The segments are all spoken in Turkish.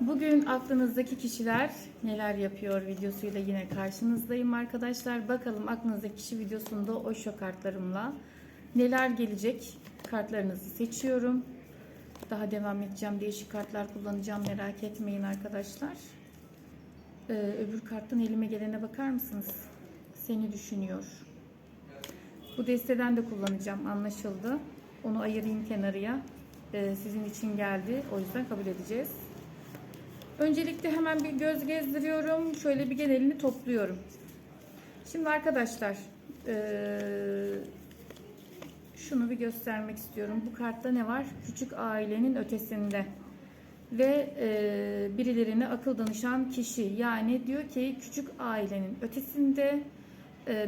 Bugün aklınızdaki kişiler neler yapıyor videosuyla yine karşınızdayım arkadaşlar. Bakalım aklınızdaki kişi videosunda o şok kartlarımla neler gelecek. Kartlarınızı seçiyorum. Daha devam edeceğim. Değişik kartlar kullanacağım. Merak etmeyin arkadaşlar. Ee, öbür karttan elime gelene bakar mısınız? Seni düşünüyor. Bu desteden de kullanacağım. Anlaşıldı. Onu ayırayım kenarıya. Ee, sizin için geldi. O yüzden kabul edeceğiz. Öncelikle hemen bir göz gezdiriyorum. Şöyle bir genelini topluyorum. Şimdi arkadaşlar şunu bir göstermek istiyorum. Bu kartta ne var? Küçük ailenin ötesinde ve eee, birilerine akıl danışan kişi. Yani diyor ki küçük ailenin ötesinde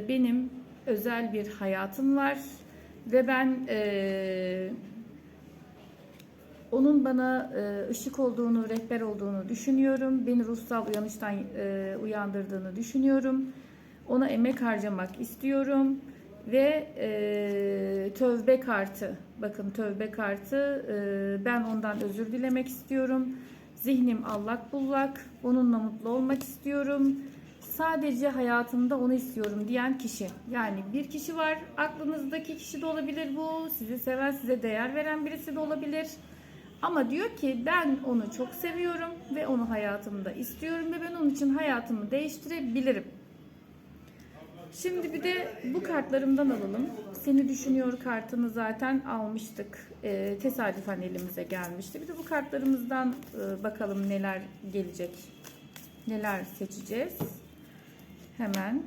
benim özel bir hayatım var ve ben eee onun bana e, ışık olduğunu, rehber olduğunu düşünüyorum. Beni ruhsal uyanıştan e, uyandırdığını düşünüyorum. Ona emek harcamak istiyorum. Ve e, tövbe kartı, bakın tövbe kartı, e, ben ondan özür dilemek istiyorum. Zihnim allak bullak, onunla mutlu olmak istiyorum. Sadece hayatımda onu istiyorum diyen kişi. Yani bir kişi var, aklınızdaki kişi de olabilir bu. Sizi seven, size değer veren birisi de olabilir. Ama diyor ki ben onu çok seviyorum ve onu hayatımda istiyorum ve ben onun için hayatımı değiştirebilirim. Şimdi bir de bu kartlarımdan alalım. Seni düşünüyor kartını zaten almıştık. Ee, tesadüfen elimize gelmişti. Bir de bu kartlarımızdan e, bakalım neler gelecek. Neler seçeceğiz. Hemen.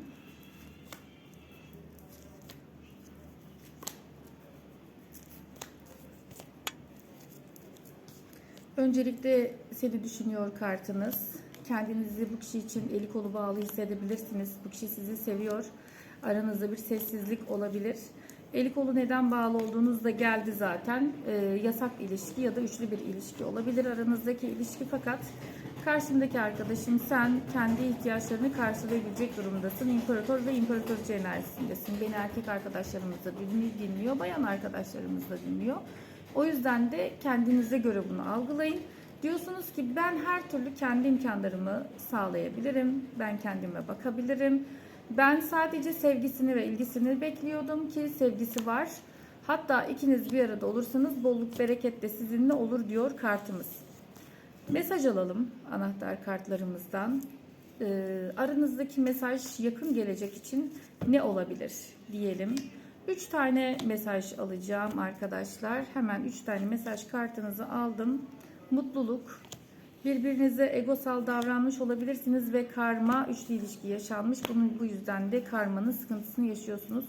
Öncelikle seni düşünüyor kartınız. Kendinizi bu kişi için eli kolu bağlı hissedebilirsiniz. Bu kişi sizi seviyor. Aranızda bir sessizlik olabilir. Eli kolu neden bağlı olduğunuz da geldi zaten. Ee, yasak ilişki ya da üçlü bir ilişki olabilir aranızdaki ilişki fakat karşındaki arkadaşın sen kendi ihtiyaçlarını karşılayabilecek durumdasın. İmparator ve imparatorcu enerjisindesin. Beni erkek arkadaşlarımız da dinliyor, bayan arkadaşlarımız da dinliyor. O yüzden de kendinize göre bunu algılayın. Diyorsunuz ki ben her türlü kendi imkanlarımı sağlayabilirim. Ben kendime bakabilirim. Ben sadece sevgisini ve ilgisini bekliyordum ki sevgisi var. Hatta ikiniz bir arada olursanız bolluk bereket de sizinle olur diyor kartımız. Mesaj alalım anahtar kartlarımızdan. Ee, aranızdaki mesaj yakın gelecek için ne olabilir diyelim. 3 tane mesaj alacağım arkadaşlar. Hemen 3 tane mesaj kartınızı aldım. Mutluluk. Birbirinize egosal davranmış olabilirsiniz ve karma üçlü ilişki yaşanmış. Bunun bu yüzden de karmanın sıkıntısını yaşıyorsunuz.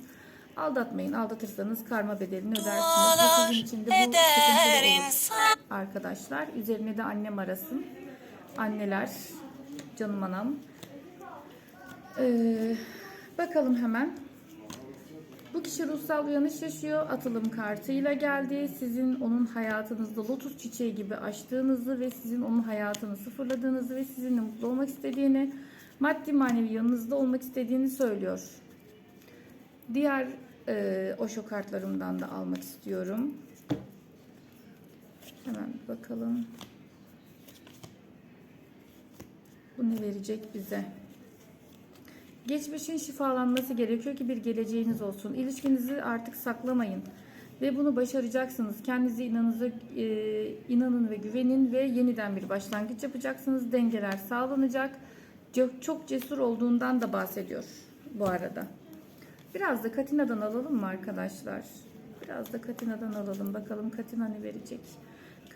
Aldatmayın. Aldatırsanız karma bedelini ödersiniz. Ve sizin için de bu sıkıntılı olur. Arkadaşlar üzerine de annem arasın. Anneler, canım anam. Ee, bakalım hemen. Bu kişi ruhsal uyanış yaşıyor. Atılım kartıyla geldi. Sizin onun hayatınızda lotus çiçeği gibi açtığınızı ve sizin onun hayatını sıfırladığınızı ve sizinle mutlu olmak istediğini, maddi manevi yanınızda olmak istediğini söylüyor. Diğer e, Osho kartlarımdan da almak istiyorum. Hemen bir bakalım. Bu ne verecek bize? Geçmişin şifalanması gerekiyor ki bir geleceğiniz olsun. İlişkinizi artık saklamayın. Ve bunu başaracaksınız. Kendinize inanınıza, e, inanın ve güvenin ve yeniden bir başlangıç yapacaksınız. Dengeler sağlanacak. Çok, cesur olduğundan da bahsediyor bu arada. Biraz da Katina'dan alalım mı arkadaşlar? Biraz da Katina'dan alalım. Bakalım Katina ne verecek?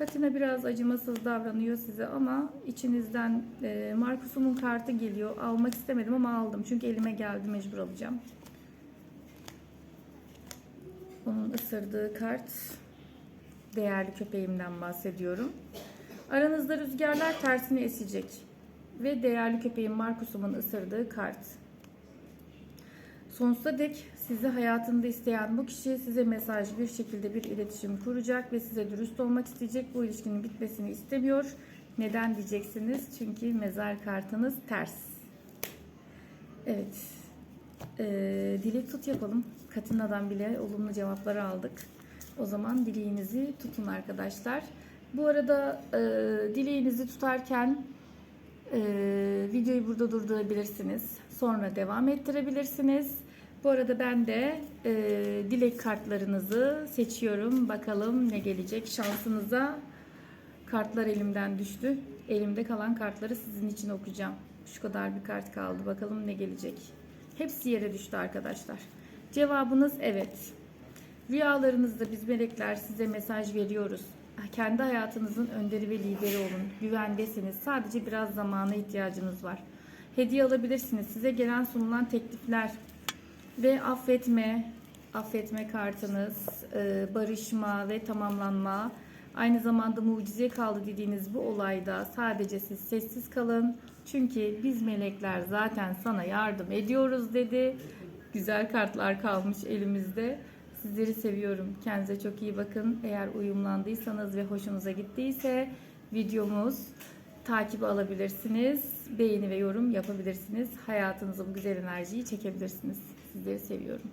Katina biraz acımasız davranıyor size ama içinizden e, Markus'umun kartı geliyor. Almak istemedim ama aldım. Çünkü elime geldi mecbur alacağım. Onun ısırdığı kart değerli köpeğimden bahsediyorum. Aranızda rüzgarlar tersine esecek. Ve değerli köpeğim Markus'umun ısırdığı kart. Sonsuza dek sizi hayatında isteyen bu kişi size mesaj bir şekilde bir iletişim kuracak ve size dürüst olmak isteyecek. Bu ilişkinin bitmesini istemiyor. Neden diyeceksiniz? Çünkü mezar kartınız ters. Evet. Ee, dilek tut yapalım. Katina'dan bile olumlu cevapları aldık. O zaman dileğinizi tutun arkadaşlar. Bu arada e, dileğinizi tutarken e, videoyu burada durdurabilirsiniz. Sonra devam ettirebilirsiniz. Bu arada ben de e, dilek kartlarınızı seçiyorum. Bakalım ne gelecek şansınıza. Kartlar elimden düştü. Elimde kalan kartları sizin için okuyacağım. Şu kadar bir kart kaldı. Bakalım ne gelecek. Hepsi yere düştü arkadaşlar. Cevabınız evet. Rüyalarınızda biz melekler size mesaj veriyoruz. Kendi hayatınızın önderi ve lideri olun. Güvendesiniz. Sadece biraz zamana ihtiyacınız var. Hediye alabilirsiniz. Size gelen sunulan teklifler ve affetme, affetme kartınız, e, barışma ve tamamlanma. Aynı zamanda mucize kaldı dediğiniz bu olayda sadece siz sessiz kalın. Çünkü biz melekler zaten sana yardım ediyoruz dedi. Güzel kartlar kalmış elimizde. Sizleri seviyorum. Kendinize çok iyi bakın. Eğer uyumlandıysanız ve hoşunuza gittiyse videomuz takibi alabilirsiniz. Beğeni ve yorum yapabilirsiniz. Hayatınıza bu güzel enerjiyi çekebilirsiniz. Sizleri seviyorum.